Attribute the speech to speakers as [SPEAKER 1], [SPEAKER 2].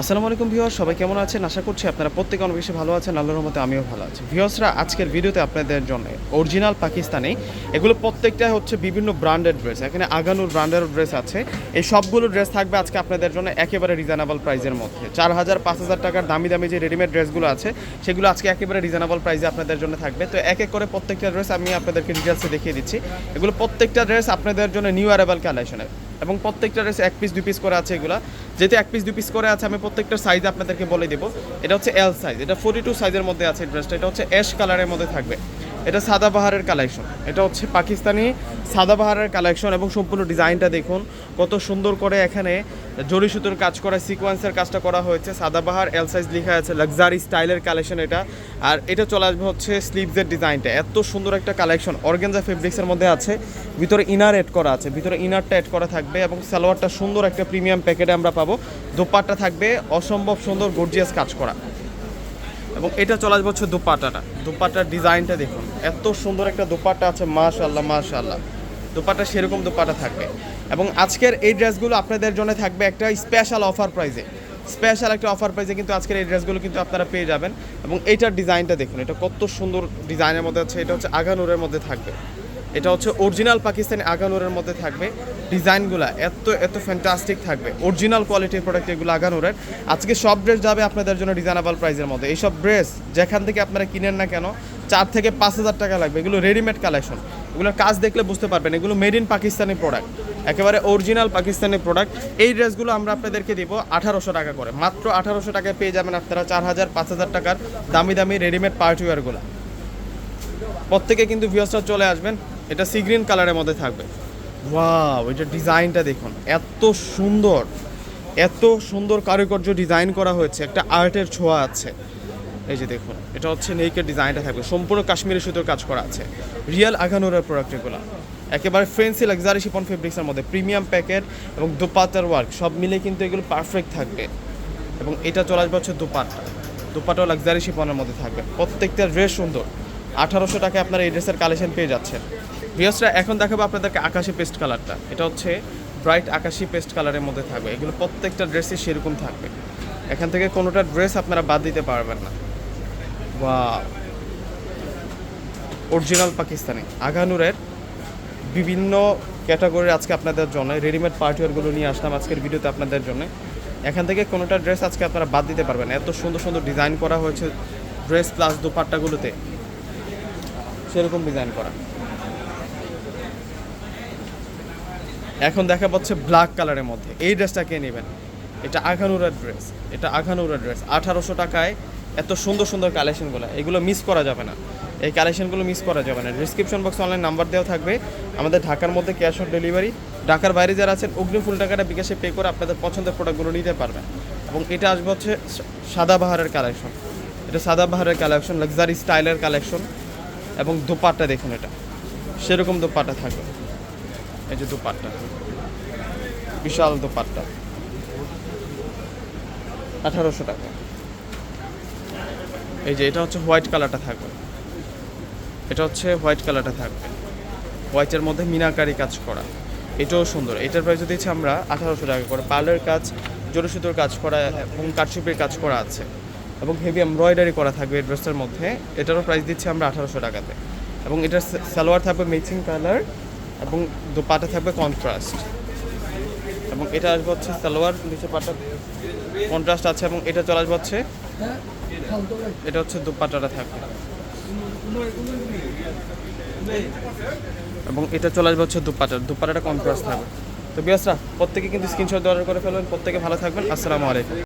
[SPEAKER 1] আসসালামু আলাইকুম ভিউয়ার সবাই কেমন আছেন? আশা করছি আপনারা প্রত্যেকে অনেক বেশি ভালো আছেন, আল্লাহর রহমতে আমিও ভালো আছি। ভিউয়ার্সরা, আজকের ভিডিওতে আপনাদের জন্য অরিজিনাল পাকিস্তানি, এগুলো প্রত্যেকটা হচ্ছে বিভিন্ন ব্র্যান্ডেড ড্রেস এখানে আগানুর ব্র্যান্ডের ড্রেস আছে। এই সবগুলো ড্রেস থাকবে আজকে আপনাদের জন্য একেবারে রিজনেবল প্রাইসের মধ্যে। চার হাজার, পাঁচ হাজার টাকার দামি দামি যে রেডিমেড ড্রেসগুলো আছে, সেগুলো আজকে একেবারে রিজনেবল প্রাইসে আপনাদের জন্য থাকবে। তো এক এক করে প্রত্যেকটা ড্রেস আমি আপনাদেরকে ডিটেলসে দেখিয়ে দিচ্ছি। এগুলো প্রত্যেকটা ড্রেস আপনাদের জন্য নিউ অ্যারেবল কালেকশনের এবং প্রত্যেকটা এক পিস দুই পিস করে আছে এগুলো। যেহেতু এক পিস দুই পিস করে আছে, আমি প্রত্যেকটা সাইজ আপনাদেরকে বলে দেবো। এটা হচ্ছে এল সাইজ এটা ফোর্টি টু সাইজের মধ্যে আছে ড্রেসটা এটা হচ্ছে অ্যাশ কালারের মধ্যে থাকবে। এটা সাদাবাহারের কালেকশন এটা হচ্ছে পাকিস্তানি সাদাবাহারের কালেকশন এবং সম্পূর্ণ ডিজাইনটা দেখুন, কত সুন্দর করে এখানে জরি সুতোর কাজ করা সিকোয়েন্সের কাজটা করা হয়েছে। সাদাবাহার এল সাইজ লেখা আছে লাক্সারি স্টাইলের কালেকশন এটা। আর এটা চলে আসবে হচ্ছে স্লিভসের ডিজাইনটা এত সুন্দর একটা কালেকশন অর্গেনজা ফেব্রিক্সের মধ্যে আছে। ভিতরে ইনার এড করা আছে, ভিতরে ইনারটা এড করা থাকবে এবং সালোয়ারটা সুন্দর একটা প্রিমিয়াম প্যাকেটে আমরা পাবো। দোপাট্টা থাকবে, অসম্ভব সুন্দর গর্জিয়াস কাজ করা। এবং এটা চলে আসবে হচ্ছে দুপাটাটা। দুপাটার ডিজাইনটা দেখুন, এত সুন্দর একটা দুপাট্টা আছে মাশাল্লাহ মাশাল্লাহ দুপাট্টা সেরকম দুপাট্টা থাকবে। এবং আজকের এই ড্রেসগুলো আপনাদের জন্য থাকবে একটা স্পেশাল অফার প্রাইজে স্পেশাল একটা অফার প্রাইজে কিন্তু আজকের এই ড্রেসগুলো কিন্তু আপনারা পেয়ে যাবেন। এবং এইটার ডিজাইনটা দেখুন, এটা কত সুন্দর ডিজাইনের মধ্যে আছে, এটা হচ্ছে আগানুরের মধ্যে থাকবে। এটা হচ্ছে অরিজিনাল পাকিস্তানি আগানুরের মধ্যে থাকবে। ডিজাইনগুলো এত এত ফ্যান্টাস্টিক থাকবে। অরিজিনাল কোয়ালিটির প্রোডাক্ট এগুলো আগানুরের আজকে সব ড্রেস যাবে আপনাদের জন্য রিজনেবল প্রাইসের মধ্যে। এইসব ড্রেস যেখান থেকে আপনারা কিনেন না কেন, চার থেকে পাঁচ হাজার টাকা লাগবে। এগুলো রেডিমেড কালেকশন এগুলোর কাজ দেখলে বুঝতে পারবেন, এগুলো মেড ইন পাকিস্তানি প্রোডাক্ট একেবারে অরিজিনাল পাকিস্তানি প্রোডাক্ট এই ড্রেসগুলো আমরা আপনাদেরকে দিব আঠারোশো টাকা করে। মাত্র আঠারোশো টাকায় পেয়ে যাবেন আপনারা চার হাজার, পাঁচ হাজার টাকার দামি দামি রেডিমেড পার্টিওয়ারগুলো প্রত্যেকে কিন্তু ভিউসটা চলে আসবেন। এটা সি গ্রিন কালারের মধ্যে থাকবে। ওয়াও এটা ডিজাইনটা দেখুন, এত সুন্দর এত সুন্দর কারুকার্য ডিজাইন করা হয়েছে, একটা আর্টের ছোঁয়া আছে। এই যে দেখুন, এটা হচ্ছে নেইকের ডিজাইনটা থাকবে, সম্পূর্ণ কাশ্মীরি সুতোর কাজ করা আছে। রিয়েল আঘানোরের প্রোডাক্ট এগুলো একেবারে ফ্রেন্সি লাক্সারি শিপন ফেব্রিক্সের মধ্যে প্রিমিয়াম প্যাকেট এবং দোপাতার ওয়ার্ক সব মিলে কিন্তু এগুলো পারফেক্ট থাকবে। এবং এটা চলে আসবে হচ্ছে দুপাট্টা দুপাটাও লাক্সারি শিপনের মধ্যে থাকবে, প্রত্যেকটা ড্রেস সুন্দর। আঠারোশো টাকায় আপনারা এই ড্রেসের কালেকশন পেয়ে যাচ্ছেন। ভিয়াসরা এখন দেখাবো আপনাদেরকে আকাশি পেস্ট কালারটা। এটা হচ্ছে ব্রাইট আকাশি পেস্ট কালারের মধ্যে থাকবে। এগুলো প্রত্যেকটা ড্রেসই সেরকম থাকবে। এখান থেকে কোনোটা ড্রেস আপনারা বাদ দিতে পারবেন না। বা অরিজিনাল পাকিস্তানি। আগানুরের বিভিন্ন ক্যাটাগরির আজকে আপনাদের জন্য, রেডিমেড পার্টিওয়ারগুলো নিয়ে আসলাম আজকের ভিডিওতে আপনাদের জন্য। এখান থেকে কোনোটা ড্রেস আজকে আপনারা বাদ দিতে পারবেন। এত সুন্দর সুন্দর ডিজাইন করা হয়েছে ড্রেস প্লাস দুপাট্টাগুলোতে। সেরকম ডিজাইন করা। এখন দেখা পাচ্ছে ব্ল্যাক কালারের মধ্যে। এই ড্রেসটা কে নেবেন? এটা আঘানুরার ড্রেস এটা আঘানুরা ড্রেস আঠারোশো টাকায় এত সুন্দর সুন্দর কালেকশনগুলো এগুলো মিস করা যাবে না। এই কালেকশনগুলো মিস করা যাবে না। ডিসক্রিপশন বক্সে অনলাইন নাম্বার দেওয়া থাকবে। আমাদের ঢাকার মধ্যে ক্যাশ অন ডেলিভারি ঢাকার বাইরে যারা আছেন অগ্নি ফুল টাকাটা বিকাশে পে করে আপনাদের পছন্দের প্রোডাক্টগুলো নিতে পারবেন। এবং এটা আসবে হচ্ছে সাদাবাহারের কালেকশন এটা সাদাবাহারের কালেকশন লাক্সারি স্টাইলের কালেকশন এবং দোপাট্টা দেখুন এটা। সেরকম দোপাট্টা থাকবে। এই যে দোপাট্টা। বিশাল দোপাট্টা। আঠারোশো টাকা। এই যে এটা হচ্ছে হোয়াইট কালারটা থাকবে। এটা হচ্ছে হোয়াইট কালারটা থাকবে। হোয়াইটের মধ্যে মিনাকারি কাজ করা। এটাও সুন্দর। এটার প্রাইস দিচ্ছি আমরা আঠারোশো টাকা করে। পার্লার কাজ জোরে সুতোর কাজ করা এবং কাঠশুপির কাজ করা আছে। এবং হেভি এমব্রয়ডারি করা থাকবে এই ড্রেসটার মধ্যে। এটারও প্রাইস দিচ্ছি আমরা আঠারোশো টাকাতে। এবং এটার সালোয়ার থাকবে ম্যাচিং কালার। এবং দোপাটা থাকবে কন্ট্রাস্ট এবং এটা আসবে হচ্ছে সালোয়ার, নিচে পাটা কন্ট্রাস্ট আছে এবং এটা চলে আসবে হচ্ছে, এটা হচ্ছে দুপাটাটা থাকবে। এবং এটা চলে আসবে হচ্ছে দুপাটা, দুপাটাটা কন্ট্রাস্ট থাকবে। তো বিয়াসরা প্রত্যেকে কিন্তু স্ক্রিনশট অর্ডার করে ফেলবেন, প্রত্যেকে ভালো থাকবেন, আসসালামু আলাইকুম।